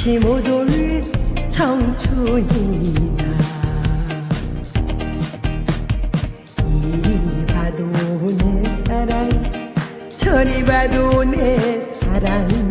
다시 못 올 청춘이다 이리 봐도 내 사랑 저리 봐도 내 사랑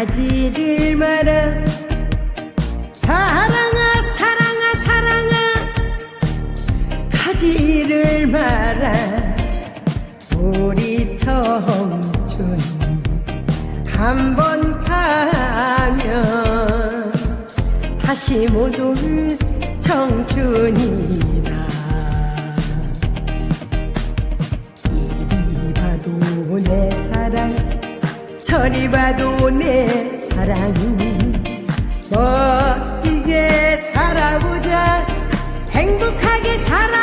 가지를 마라. 사랑아 사랑아 사랑아. 가지를 마라. 우리 청춘 한 번 가면 다시 못 올 청춘이다 이리 봐도 내 사랑 저리 봐도 내 사랑이 멋지게 살아보자. 행복하게 살아.